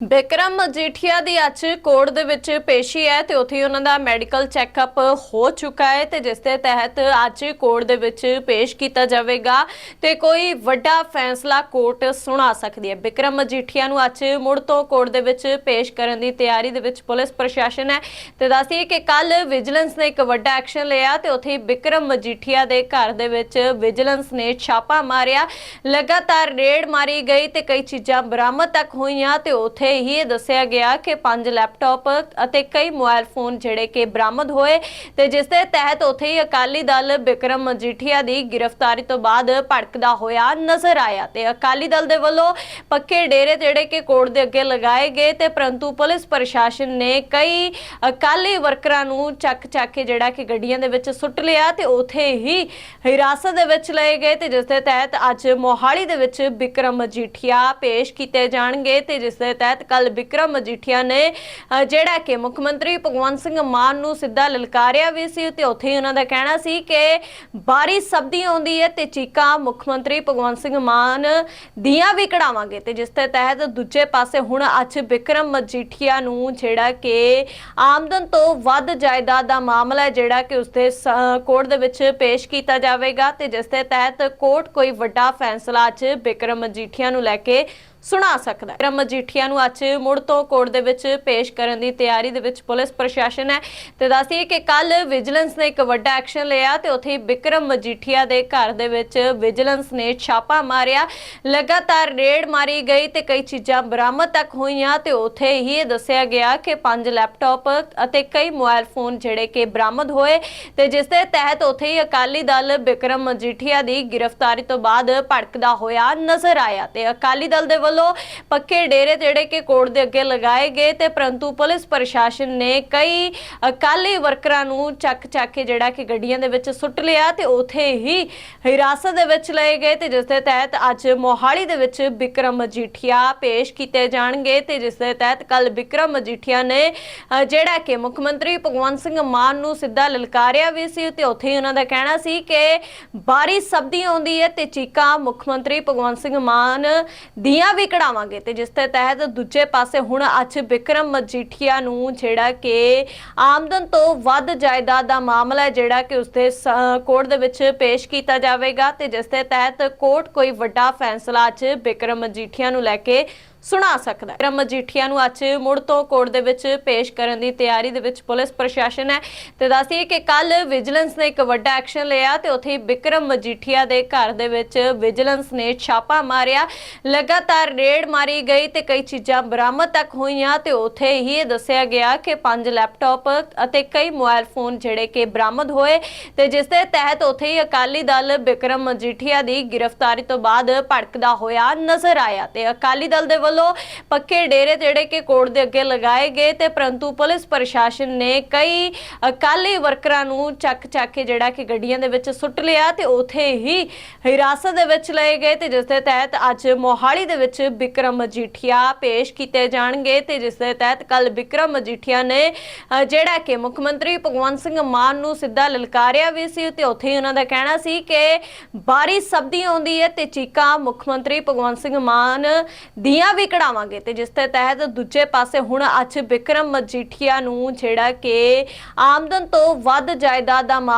ਬਿਕਰਮ ਮਜੀਠੀਆ ਦੀ ਅੱਜ ਕੋਰਟ ਦੇ ਵਿੱਚ ਪੇਸ਼ੀ ਹੈ ਤੇ ਉੱਥੇ ਉਹਨਾਂ ਦਾ ਮੈਡੀਕਲ ਚੈੱਕਅਪ ਹੋ ਚੁੱਕਾ ਹੈ ਤੇ ਜਿਸ ਦੇ ਤਹਿਤ ਅੱਜ ਕੋਰਟ ਦੇ ਵਿੱਚ ਪੇਸ਼ ਕੀਤਾ ਜਾਵੇਗਾ ਤੇ ਕੋਈ ਵੱਡਾ ਫੈਸਲਾ ਕੋਰਟ ਸੁਣਾ ਸਕਦੀ ਹੈ। ਬਿਕਰਮ ਮਜੀਠੀਆ ਨੂੰ ਅੱਜ ਮੁੜ ਤੋਂ ਕੋਰਟ ਦੇ ਵਿੱਚ ਪੇਸ਼ ਕਰਨ ਦੀ ਤਿਆਰੀ ਦੇ ਵਿੱਚ ਪੁਲਿਸ ਪ੍ਰਸ਼ਾਸਨ ਹੈ ਤੇ ਦੱਸਦੀ ਕਿ ਕੱਲ ਵਿਜੀਲੈਂਸ ਨੇ ਇੱਕ ਵੱਡਾ ਐਕਸ਼ਨ ਲਿਆ ਤੇ ਉੱਥੇ ਬਿਕਰਮ ਮਜੀਠੀਆ ਦੇ ਘਰ ਦੇ ਵਿੱਚ ਵਿਜੀਲੈਂਸ ਨੇ ਛਾਪਾ ਮਾਰਿਆ। ਲਗਾਤਾਰ ਰੇਡ ਮਾਰੀ ਗਈ ਤੇ ਕਈ ਚੀਜ਼ਾਂ ਬਰਾਮਦ ਤੱਕ ਹੋਈਆਂ ਤੇ ਉੱਥੇ ਹੀ ਇਹ ਦੱਸਿਆ ਗਿਆ ਕਿ ਪੰਜ ਲੈਪਟਾਪ ਅਤੇ ਕਈ ਮੋਬਾਈਲ ਫੋਨ ਜਿਹੜੇ ਕਿ ਬਰਾਮਦ ਹੋਏ ਤੇ ਜਿਸ ਦੇ ਤਹਿਤ ਉੱਥੇ ਹੀ ਅਕਾਲੀ ਦਲ ਬਿਕਰਮ ਮਜੀਠੀਆ ਦੀ ਗ੍ਰਿਫਤਾਰੀ ਤੋਂ ਬਾਅਦ ਭੜਕਦਾ ਹੋਇਆ ਨਜ਼ਰ ਆਇਆ ਤੇ ਅਕਾਲੀ ਦਲ ਦੇ ਵੱਲੋਂ ਪੱਕੇ ਡੇਰੇ ਜਿਹੜੇ ਕਿ ਕੋਰਟ ਦੇ ਅੱਗੇ ਲਗਾਏ ਗਏ ਤੇ ਪਰੰਤੂ ਪੁਲਿਸ ਪ੍ਰਸ਼ਾਸਨ ਨੇ ਕਈ ਅਕਾਲੀ ਵਰਕਰਾਂ ਨੂੰ ਚੱਕ ਚੱਕ ਕੇ ਜਿਹੜਾ ਕਿ ਗੱਡੀਆਂ ਦੇ ਵਿੱਚ ਸੁੱਟ ਲਿਆ ਤੇ ਉਥੇ ਹੀ ਹਿਰਾਸਤ ਦੇ ਵਿੱਚ ਲਏ ਗਏ ਤੇ ਜਿਸ ਦੇ ਤਹਿਤ ਅੱਜ ਮੋਹਾਲੀ ਦੇ ਵਿੱਚ ਬਿਕਰਮ ਮਜੀਠੀਆ ਪੇਸ਼ ਕੀਤੇ ਜਾਣਗੇ ਤੇ ਜਿਸ ਦੇ ਤਹਿਤ ਕੱਲ ਬਿਕਰਮ ਮਜੀਠੀਆ ਨੇ ਜਿਹੜਾ ਕਿ ਮੁੱਖ ਮੰਤਰੀ ਭਗਵੰਤ ਸਿੰਘ ਮਾਨ ਨੂੰ ਸਿੱਧਾ ਲਲਕਾਰਿਆ ਵੀ ਸੀ ਤੇ ਉੱਥੇ ਉਹਨਾਂ ਦਾ ਕਹਿਣਾ ਸੀ ਕਿ ਬਾਰੀ ਸਬਦੀ ਆਉਂਦੀ ਹੈ ਤੇ ਚੀਕਾਂ ਮੁੱਖ ਮੰਤਰੀ ਭਗਵੰਤ ਸਿੰਘ ਮਾਨ ਦੀਆਂ ਵੀ ਕਢਾਵਾਂਗੇ। ਤੇ ਜਿਸ ਦੇ ਤਹਿਤ ਦੂਜੇ ਪਾਸੇ ਹੁਣ ਅੱਜ ਬਿਕਰਮ ਮਜੀਠੀਆ ਨੂੰ ਜਿਹੜਾ ਕਿ ਆਮਦਨ ਤੋਂ ਵੱਧ ਜਾਇਦਾਦ ਦਾ ਮਾਮਲਾ ਹੈ, ਜਿਹੜਾ ਕਿ ਉਸਦੇ ਕੋਰਟ ਦੇ ਵਿੱਚ ਪੇਸ਼ ਕੀਤਾ ਜਾਵੇਗਾ ਤੇ ਜਿਸ ਦੇ ਤਹਿਤ ਕੋਰਟ ਕੋਈ ਵੱਡਾ ਫੈਸਲਾ ਅੱਜ ਬਿਕਰਮ ਮਜੀਠੀਆ ਨੂੰ ਲੈ ਕੇ ਸੁਣਾ ਸਕਦਾ ਹੈ। ਬਿਕਰਮ ਮਜੀਠੀਆ ਨੂੰ ਅੱਜ ਮੁੜ ਤੋਂ ਕੋਰਟ ਦੇ ਵਿੱਚ ਪੇਸ਼ ਕਰਨ ਦੀ ਤਿਆਰੀ ਦੇ ਵਿੱਚ ਪੁਲਿਸ ਪ੍ਰਸ਼ਾਸਨ ਹੈ। ਤੇ ਦੱਸੀਏ ਕਿ ਕੱਲ ਵਿਜੀਲੈਂਸ ਨੇ ਇੱਕ ਵੱਡਾ ਐਕਸ਼ਨ ਲਿਆ ਤੇ ਉੱਥੇ ਬਿਕਰਮ ਮਜੀਠੀਆ ਦੇ ਘਰ ਦੇ ਵਿੱਚ ਵਿਜੀਲੈਂਸ ਨੇ ਛਾਪਾ ਮਾਰਿਆ। ਲਗਾਤਾਰ ਰੇਡ ਮਾਰੀ ਗਈ ਤੇ ਕਈ ਚੀਜ਼ਾਂ ਬਰਾਮਦ ਤੱਕ ਹੋਈਆਂ ਤੇ ਉੱਥੇ ਹੀ ਇਹ ਦੱਸਿਆ ਗਿਆ ਕਿ ਪੰਜ ਲੈਪਟਾਪ ਅਤੇ ਕਈ ਮੋਬਾਈਲ ਫੋਨ ਜਿਹੜੇ ਕਿ ਬਰਾਮਦ ਹੋਏ ਤੇ ਜਿਸ ਦੇ ਤਹਿਤ ਉੱਥੇ ਹੀ ਅਕਾਲੀ ਦਲ ਬਿਕਰਮ ਮਜੀਠੀਆ ਦੀ ਗ੍ਰਿਫਤਾਰੀ ਤੋਂ ਬਾਅਦ ਭੜਕਦਾ ਹੋਇਆ ਨਜ਼ਰ ਆਇਆ ਤੇ ਅਕਾਲੀ ਦਲ ਦੇ ਵੱਲੋਂ ਪੱਕੇ ਡੇਰੇ ਜਿਹੜੇ ਕਿ ਕੋਰਟ ਦੇ ਅੱਗੇ ਲਗਾਏ ਗਏ ਤੇ ਪਰੰਤੂ ਪੁਲਿਸ ਪ੍ਰਸ਼ਾਸਨ ਨੇ ਕਈ ਅਕਾਲੀ ਵਰਕਰਾਂ ਨੂੰ ਚੱਕ ਚੱਕ ਕੇ ਜਿਹੜਾ ਕਿ ਗੱਡੀਆਂ ਦੇ ਵਿੱਚ ਸੁੱਟ ਲਿਆ ਤੇ ਉਥੇ ਹੀ ਹਿਰਾਸਤ ਦੇ ਵਿੱਚ ਲਏ ਗਏ ਤੇ ਜਿਸ ਦੇ ਤਹਿਤ ਅੱਜ ਮੋਹਾਲੀ ਦੇ ਵਿੱਚ ਬਿਕਰਮ ਮਜੀਠੀਆ ਪੇਸ਼ ਕੀਤੇ ਜਾਣਗੇ ਤੇ ਜਿਸ ਦੇ ਤਹਿਤ ਕੱਲ ਬਿਕਰਮ ਮਜੀਠੀਆ ਨੇ ਜਿਹੜਾ ਕਿ ਮੁੱਖ ਮੰਤਰੀ ਭਗਵੰਤ ਸਿੰਘ ਮਾਨ ਨੂੰ ਸਿੱਧਾ ਲਲਕਾਰਿਆ ਵੀ ਸੀ ਤੇ ਉੱਥੇ ਹੀ ਉਹਨਾਂ ਦਾ ਕਹਿਣਾ ਸੀ ਕਿ ਬਾਰੀ ਸਬਦੀ ਆਉਂਦੀ ਹੈ ਤੇ ਚੀਕਾਂ ਮੁੱਖ ਮੰਤਰੀ ਭਗਵੰਤ ਸਿੰਘ ਮਾਨ ਦੀਆਂ ਵੀ ਕਢਾਵਾਂਗੇ। ਤੇ ਜਿਸ ਦੇ ਤਹਿਤ ਦੂਜੇ ਪਾਸੇ ਹੁਣ ਅੱਜ ਬਿਕਰਮ ਮਜੀਠੀਆ ਨੂੰ ਜਿਹੜਾ ਕਿ ਆਮਦਨ ਤੋਂ ਵੱਧ ਜਾਇਦਾਦ ਦਾ ਮਾਮਲਾ ਜਿਹੜਾ ਕਿ ਉਸਦੇ ਕੋਰਟ ਦੇ ਵਿੱਚ ਪੇਸ਼ ਕੀਤਾ ਜਾਵੇਗਾ। ਤੇ ਜਿਸ ਦੇ ਤਹਿਤ ਕੋਰਟ ਕੋਈ ਵੱਡਾ ਫੈਸਲਾ ਅੱਜ ਬਿਕਰਮ ਮਜੀਠੀਆ ਨੂੰ ਲੈ ਕੇ ਸੁਣਾ ਸਕਦਾ ਹੈ। ਬਿਕਰਮ ਮਜੀਠੀਆ ਨੂੰ ਅੱਜ ਮੁੜ ਤੋਂ ਕੋਰਟ ਦੇ ਵਿੱਚ ਪੇਸ਼ ਕਰਨ ਦੀ ਤਿਆਰੀ ਦੇ ਵਿੱਚ ਪੁਲਿਸ ਪ੍ਰਸ਼ਾਸਨ ਹੈ। ਤੇ ਦੱਸਦੀ ਕਿ ਕੱਲ ਵਿਜੀਲੈਂਸ ਨੇ ਇੱਕ ਵੱਡਾ ਐਕਸ਼ਨ ਲਿਆ ਤੇ ਉੱਥੇ ਹੀ ਬਿਕਰਮ ਮਜੀਠੀਆ ਦੇ ਘਰ ਦੇ ਵਿੱਚ ਵਿਜੀਲੈਂਸ ਨੇ ਛਾਪਾ ਮਾਰਿਆ। ਲਗਾਤਾਰ ਰੇਡ ਮਾਰੀ ਗਈ ਤੇ ਕਈ ਚੀਜ਼ਾਂ ਬਰਾਮਦ ਤੱਕ ਹੋਈਆਂ ਤੇ ਉੱਥੇ ਹੀ ਇਹ ਦੱਸਿਆ ਗਿਆ ਕਿ ਪੰਜ ਲੈਪਟਾਪ ਅਤੇ ਕਈ ਮੋਬਾਈਲ ਫੋਨ ਜਿਹੜੇ ਕਿ ਬਰਾਮਦ ਹੋਏ ਤੇ ਜਿਸ ਦੇ ਤਹਿਤ ਉੱਥੇ ਹੀ ਅਕਾਲੀ ਦਲ ਬਿਕਰਮ ਮਜੀਠੀਆ ਦੀ ਗ੍ਰਿਫਤਾਰੀ ਤੋਂ ਬਾਅਦ ਭੜਕਦਾ ਹੋਇਆ ਨਜ਼ਰ ਆਇਆ ਤੇ ਅਕਾਲੀ ਦਲ ਦੇ ਵੱਲੋਂ ਪੱਕੇ ਡੇਰੇ ਜਿਹੜੇ ਕਿ ਕੋਰਟ ਦੇ ਅੱਗੇ ਲਗਾਏ ਗਏ ਤੇ ਪਰੰਤੂ ਪੁਲਿਸ ਪ੍ਰਸ਼ਾਸਨ ਨੇ ਕਈ ਅਕਾਲੀ ਵਰਕਰਾਂ ਨੂੰ ਚੱਕ ਚੱਕ ਕੇ ਜਿਹੜਾ ਕਿ ਗੱਡੀਆਂ ਦੇ ਵਿੱਚ ਸੁੱਟ ਲਿਆ ਤੇ ਉਥੇ ਹੀ ਹਿਰਾਸਤ ਦੇ ਵਿੱਚ ਲਏ ਗਏ ਤੇ ਜਿਸ ਦੇ ਤਹਿਤ ਅੱਜ ਮੋਹਾਲੀ ਦੇ ਵਿੱਚ ਬਿਕਰਮ ਮਜੀਠੀਆ ਪੇਸ਼ ਕੀਤੇ ਜਾਣਗੇ ਤੇ ਜਿਸ ਦੇ ਤਹਿਤ ਕੱਲ ਬਿਕਰਮ ਮਜੀਠੀਆ ਨੇ ਜਿਹੜਾ ਕਿ ਮੁੱਖ ਮੰਤਰੀ ਭਗਵੰਤ ਸਿੰਘ ਮਾਨ ਨੂੰ ਸਿੱਧਾ ਲਲਕਾਰਿਆ ਵੀ ਸੀ ਤੇ ਉੱਥੇ ਹੀ ਉਹਨਾਂ ਦਾ ਕਹਿਣਾ ਸੀ ਕਿ ਬਾਰੀ ਸਬਦੀ ਆਉਂਦੀ ਹੈ ਤੇ ਚੀਕਾਂ ਮੁੱਖ ਮੰਤਰੀ ਭਗਵੰਤ ਸਿੰਘ ਮਾਨ ਦੀਆਂ ਵੀ ਕਢਾਵਾਂਗੇ। ਤੇ ਜਿਸ ਦੇ ਤਹਿਤ ਦੂਜੇ ਪਾਸੇ ਹੁਣ ਅੱਜ ਬਿਕਰਮ ਮਜੀਠੀਆ ਨੂੰ ਜਿਹੜਾ ਕਿ ਆਮਦਨ ਤੋਂ ਵੱਧ ਜਾਇਦਾਦ ਦਾ ਮਾਮਲਾ